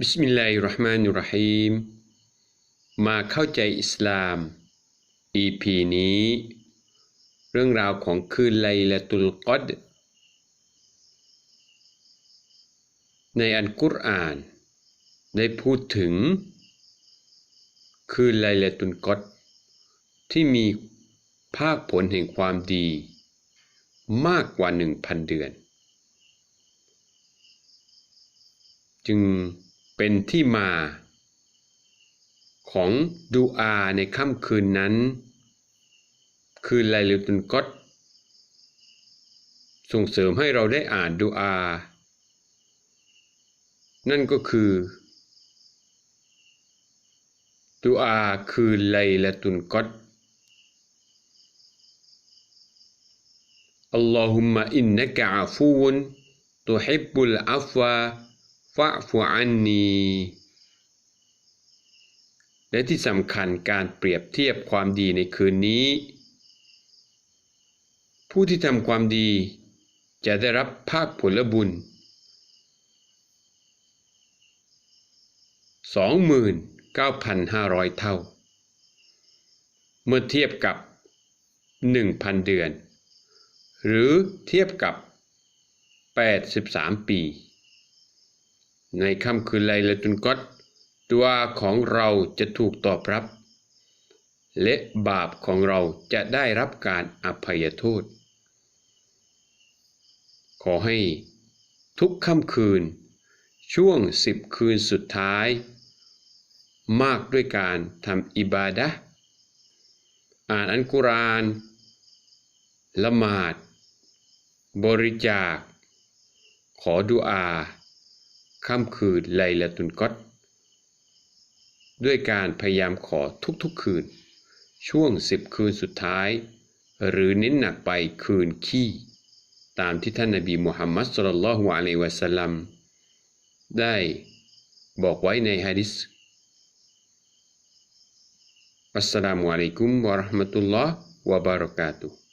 บิสมิลลาฮิรราะห์มานิรราะฮีมมาเข้าใจอิสลาม EP นี้ เรื่องราวของคืนไลละตุลกอดในอันกุรอาน ได้พูดถึง คืนไลละตุลกอดที่มีภาคผลแห่งความดี มากกว่าหนึ่งพันเดือน จึง เป็นที่มา ของดูอาในค่ำคืนนั้น คืนไลลุตุนกอดส่งเสริมให้เราได้อ่านดูอา นั่นก็คือดูอาคืนไลละตุนกอดอัลลอฮุมะอินนักะอาฟูนตุฮิบบุลอัฟวา ฟะฟูอันนีและที่สำคัญการเปรียบเทียบความดีในคืนนี้ ผู้ที่ทำความดีจะได้รับภาคผลบุญ29,500 เท่า เมื่อเทียบกับ 1,000 เดือน หรือเทียบกับ 83 ปี ในค่ำคืนไลลตุนกอดตัวของเราจะถูกตอบรับ และบาปของเราจะได้รับการอภัยโทษ ขอให้ทุกค่ำคืน ช่วงสิบคืนสุดท้าย มากด้วยการทำอิบาดะห์อ่านอันกุราน ละหมาด บริจาค ขอดุอา ค่ำคืนไลละตุนกอดด้วยการพยายามขอทุกๆคืน ช่วงสิบคืนสุดท้าย หรือเน้นหนักไปคืนขี้ ตามที่ท่านนบีมุฮัมมัดสุลลัลฮุอะลัยวะสัลลัมได้บอกไว้ในฮะดิษอัสสลามุอะลัยกุมวะราะห์มะตุลลอฮ์วะบารอกาตุฮ์